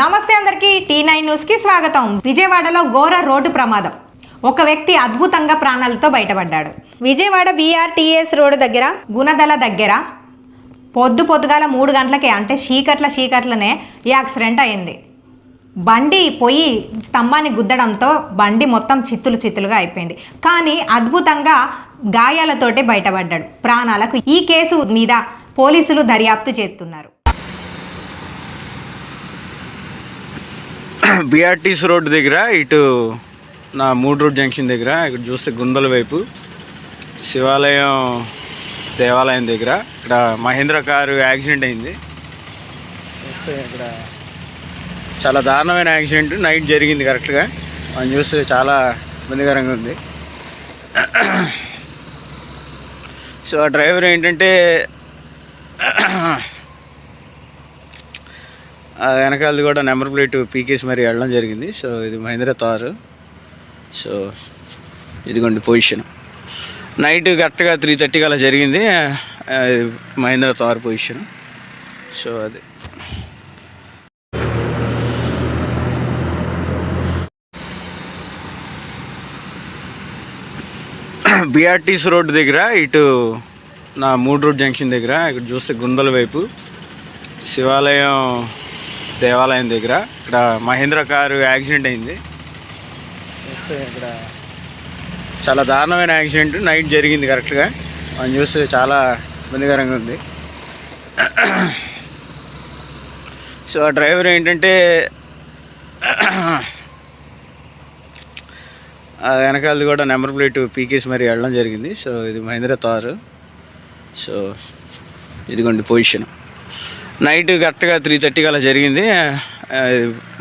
నమస్తే అందరికీ T nine న్యూస్కి స్వాగతం. విజయవాడలో ఘోర రోడ్డు ప్రమాదం. ఒక వ్యక్తి అద్భుతంగా ప్రాణాలతో బయటపడ్డాడు. విజయవాడ బీఆర్టీఎస్ రోడ్డు దగ్గర గుణదల దగ్గర పొద్దు పొద్దుగాల మూడు గంటలకే అంటే చీకట్ల చీకట్లనే ఈ యాక్సిడెంట్ అయింది. బండి పొయ్యి స్తంభాన్ని గుద్దడంతో బండి మొత్తం చిత్తులు చిత్తులుగా అయిపోయింది. కానీ అద్భుతంగా గాయాలతోటే బయటపడ్డాడు. ప్రాణాలకు ఈ కేసు మీద పోలీసులు దర్యాప్తు చేస్తున్నారు. బిఆర్టీసీ రోడ్ దగ్గర ఇటు నా మూడు రోడ్ జంక్షన్ దగ్గర ఇక్కడ చూస్తే గుందల వైపు శివాలయం దేవాలయం దగ్గర. ఇక్కడ మహేంద్ర కారు యాక్సిడెంట్ అయింది. ఇక్కడ చాలా దారుణమైన యాక్సిడెంట్. నైట్ జరిగింది కరెక్ట్గా మనం చూస్తే చాలా ఇబ్బందికరంగా ఉంది. సో ఆ డ్రైవర్ ఏంటంటే వెనకాలది కూడా నెంబర్ ప్లేట్ పీకేసి మరి వెళ్ళడం జరిగింది. సో ఇది మహేంద్ర తారు సో ఇదిగోండి పొజిషన్. నైట్ కరెక్ట్గా త్రీ థర్టీకి అలా జరిగింది. మహేంద్ర తార్ పొజిషన్. సో అది. బిఆర్టీసీ రోడ్ దగ్గర ఇటు నా మూడు రోడ్ జంక్షన్ దగ్గర ఇక్కడ చూస్తే గుందల వైపు. శివాలయం దేవాలయం దగ్గర. ఇక్కడ మహేంద్ర కారు యాక్సిడెంట్ అయింది. ఇక్కడ చాలా దారుణమైన యాక్సిడెంట్. నైట్ జరిగింది కరెక్ట్గా మనం చూస్తే చాలా ఇబ్బందికరంగా ఉంది. సో ఆ డ్రైవర్ ఏంటంటే ఆ వెనకాలది కూడా నెంబర్ ప్లేట్ పీకేసి మరి వెళ్ళడం జరిగింది. సో ఇది మహేంద్ర తారు సో ఇదిగోండి పొజిషన్. నైట్ కరెక్ట్గా త్రీ థర్టీకి అలా జరిగింది.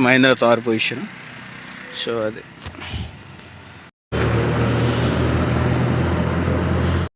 మహేంద్ర తార్ పొజిషన్. సో అది.